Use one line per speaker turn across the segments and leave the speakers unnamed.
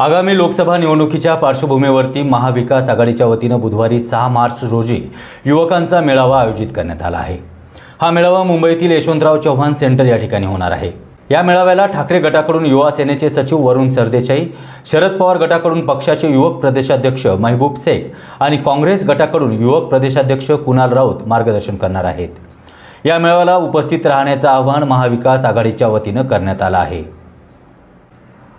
आगामी लोकसभा निवडणुकीच्या पार्श्वभूमीवरती महाविकास आघाडीच्या वतीनं बुधवारी सहा मार्च रोजी युवकांचा मेळावा आयोजित करण्यात आला आहे. हा मेळावा मुंबईतील यशवंतराव चव्हाण सेंटर या ठिकाणी होणार आहे. या मेळाव्याला ठाकरे गटाकडून युवा सेनेचे सचिव वरुण सरदेसाई शरद पवार गटाकडून पक्षाचे युवक प्रदेशाध्यक्ष महबूब शेख आणि काँग्रेस गटाकडून युवक प्रदेशाध्यक्ष कुणाल राऊत मार्गदर्शन करणार आहेत. या मेळाव्याला उपस्थित राहण्याचं आवाहन महाविकास आघाडीच्या वतीनं करण्यात आलं आहे.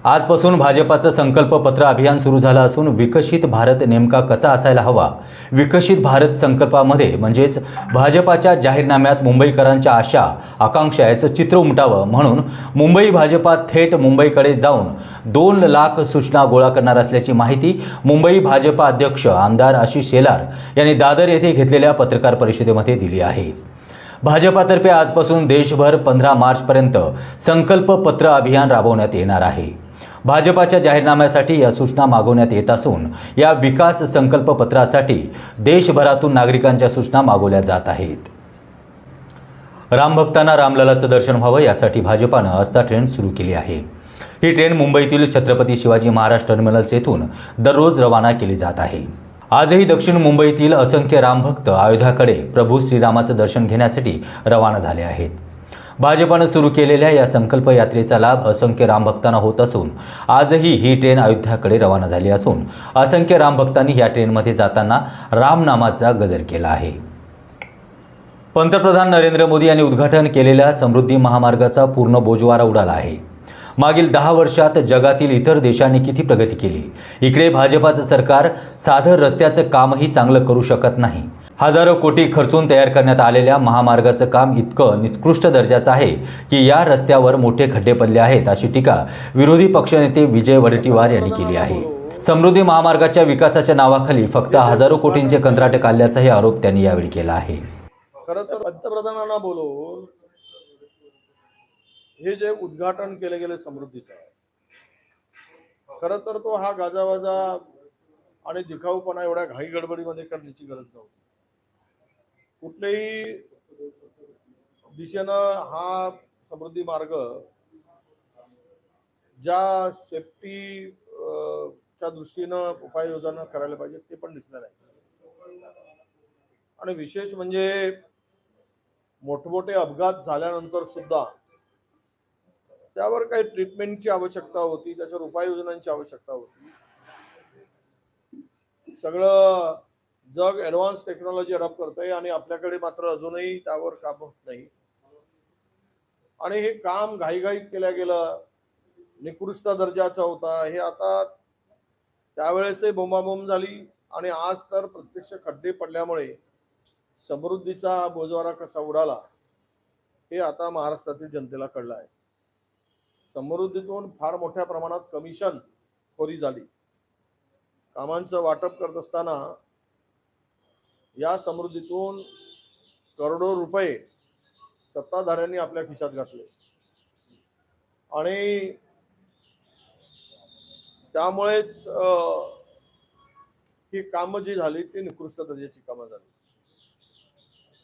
आजपासून भाजपाचं संकल्पपत्र अभियान सुरू झालं असून विकसित भारत नेमका कसा असायला हवा? विकसित भारत संकल्पामध्ये म्हणजेच भाजपाच्या जाहीरनाम्यात मुंबईकरांच्या आशा आकांक्षा याचं चित्र उमटावं म्हणून मुंबई भाजपा थेट मुंबईकडे जाऊन दोन लाख सूचना गोळा करणार असल्याची माहिती मुंबई भाजपा अध्यक्ष आमदार आशिष शेलार यांनी दादर येथे घेतलेल्या पत्रकार परिषदेमध्ये दिली आहे. भाजपातर्फे आजपासून देशभर पंधरा मार्चपर्यंत संकल्पपत्र अभियान राबवण्यात येणार आहे. भाजपाच्या जाहीरनाम्यासाठी या सूचना मागवण्यात येत असून या विकास संकल्पपत्रासाठी देशभरातून नागरिकांच्या सूचना मागवल्या जात आहेत. रामभक्तांना रामललाचं दर्शन व्हावं यासाठी भाजपानं आस्था ट्रेन सुरू केली आहे. ही ट्रेन मुंबईतील छत्रपती शिवाजी महाराज टर्मिनल्स येथून दररोज रवाना केली जात आहे. आजही दक्षिण मुंबईतील असंख्य रामभक्त अयोध्याकडे प्रभू श्रीरामाचं दर्शन घेण्यासाठी रवाना झाले आहेत. भाजपानं सुरू केलेल्या या संकल्प यात्रेचा लाभ असंख्य रामभक्तांना होत असून आजही ही ट्रेन अयोध्याकडे रवाना झाली असून असंख्य रामभक्तांनी या ट्रेनमध्ये जाताना रामनामाचा गजर केला आहे. पंतप्रधान नरेंद्र मोदी यांनी उद्घाटन केलेल्या समृद्धी महामार्गाचा पूर्ण बोजवारा उडाला आहे. मागील दहा वर्षात जगातील इतर देशांनी किती प्रगती केली? इकडे भाजपाचं सरकार साधं रस्त्याचं कामही चांगलं करू शकत नाही. हजारो कोटी खर्चून तयार करण्यात आलेल्या महामार्गाचं काम इतकं निकृष्ट दर्जाचं आहे की या रस्त्यावर मोठे खड्डे पडले आहेत अशी टीका विरोधी पक्षनेते विजय वडेट्टीवार यांनी केली आहे. समृद्धी महामार्गाच्या विकासाच्या नावाखाली फक्त हजारो कोटींचे कंत्राट काढल्याचाही आरोप त्यांनी यावेळी केला आहे.
खरं तर पंतप्रधानांना बोलवून हे जे उद्घाटन केले गेले समृद्धीचं खर तर तो हा गाजावाजा आणि दिखाऊपणा एवढ्या घाई गडबडीमध्ये करण्याची गरज नव्हती. कुठल्याही दिशेनं हा समृद्धी मार्ग ज्या सेफ्टी च्या दृष्टीनं उपाययोजना करायला पाहिजे ते पण दिसणार नाही आणि विशेष म्हणजे मोठमोठे अपघात झाल्यानंतर सुद्धा त्यावर काही ट्रीटमेंटची आवश्यकता होती त्याच्यावर उपाययोजनांची आवश्यकता होती. सगळं जग ऍडव्हान्स टेक्नॉलॉजी अडॉप्ट करत आहे आणि आपल्याकडे मात्र अजूनही त्यावर काम होत नाही. आणि हे काम घाईघाईत केलं गेलं निकृष्ट दर्जाचा होता हे आता त्यावेळेसही बोंबाबोंब झाली आणि आज तर प्रत्यक्ष खड्डे पडल्यामुळे समृद्धीचा बोजवारा कसा उडाला हे आता महाराष्ट्रातील जनतेला कळलं आहे. समृद्धीतून फार मोठ्या प्रमाणात कमिशन खोरी झाली. कामांचं वाटप करत असताना या समृद्धीतून करोडो रुपये सत्ताधाऱ्यांनी आपल्या खिशात घातले. आणि त्यामुळेच ही कामं जी झाली ती निकृष्ट दर्जाची कामं झाली.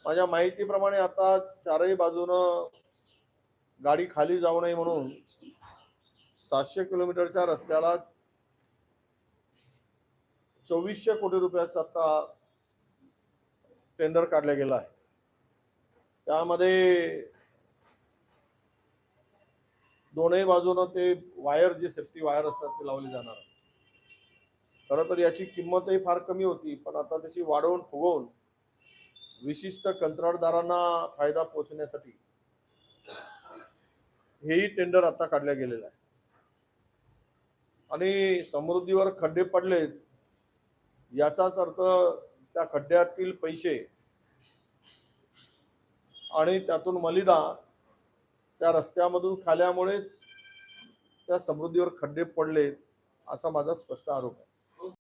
माझ्या माहितीप्रमाणे आता चारही बाजूनं गाडी खाली जाऊ नये म्हणून सातशे किलोमीटरच्या रस्त्याला चोवीसशे कोटी रुपयाचा आता टेंडर काढला गेला आहे. त्यामध्ये दोनही बाजूनं ते वायर जे सेफ्टी वायर असतात ते लावले जाणार. खरं तर याची किंमतही फार कमी होती पण आता त्याची वाढवून फुगवून विशिष्ट कंत्राटदारांना फायदा पोहोचण्यासाठी हेही टेंडर आता काढल्या गेलेलं आहे आणि समृद्धीवर खड्डे पडलेत याचाच अर्थ त्या खड्ड्यातील पैसे आणि त्यातून मलिदा त्या रस्त्यामधून खाल्यामुळेच त्या समृद्धीवर खड्डे पडलेत असा माझा स्पष्ट आरोप आहे.